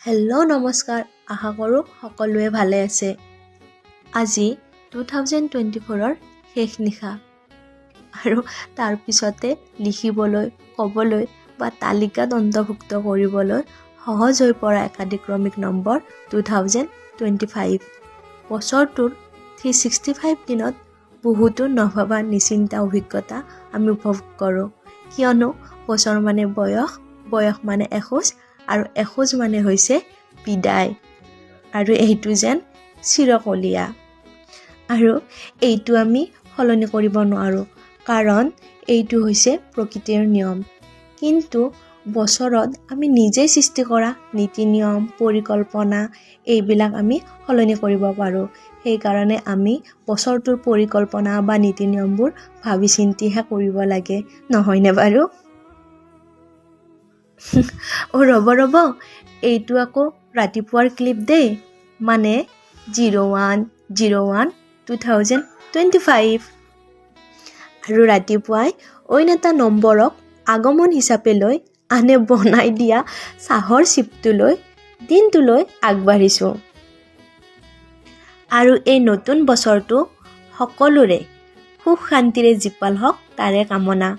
Hello নমস্কাৰ আশা কৰোঁ সকলোৱে ভালে আছে। আজি টু থাউজেণ্ড টুৱেণ্টি ফ'ৰৰ শেষ নিশা। আৰু তাৰপিছতে লিখিবলৈ ক'বলৈ বা তালিকাত অন্তৰ্ভুক্ত কৰিবলৈ সহজ হৈ পৰা একাধিক্ৰমিক number two thousand twenty five. বছৰটোৰ থ্ৰী ছিক্সটি ফাইভ দিনত বহুতো নভবা নিচিন্তা অভিজ্ঞতা আমি উপভোগ কৰোঁ। কিয়নো বছৰ মানে বয়স বয়স মানে এখোজ আৰু এখোজ মানে হৈছে বিদায়। আৰু এইটো যেন চিৰকলীয়া। আৰু এইটো আমি সলনি কৰিব নোৱাৰোঁ কাৰণ এইটো হৈছে প্ৰকৃতিৰ নিয়ম। কিন্তু বছৰত আমি নিজেই সৃষ্টি কৰা নীতি নিয়ম পৰিকল্পনা এইবিলাক আমি সলনি কৰিব পাৰোঁ। সেইকাৰণে আমি বছৰটোৰ পৰিকল্পনা বা নীতি নিয়মবোৰ ভাবি চিন্তিহে কৰিব লাগে নহয়নে বাৰু? অ' ৰ'ব ৰ'ব। এইটো আকৌ ৰাতিপুৱাৰ ক্লিপ দেই। মানে zero' one zero' one two thousand twenty five. আৰু ৰাতিপুৱাই অইন এটা নম্বৰক আগমন হিচাপে লৈ আনে বনাই দিয়া চাহৰ চিপটোলৈ দিনটোলৈ আগবাঢ়িছোঁ। আৰু এই নতুন বছৰটো সকলোৰে সুখ শান্তিৰে জীপাল হওক তাৰে কামনা।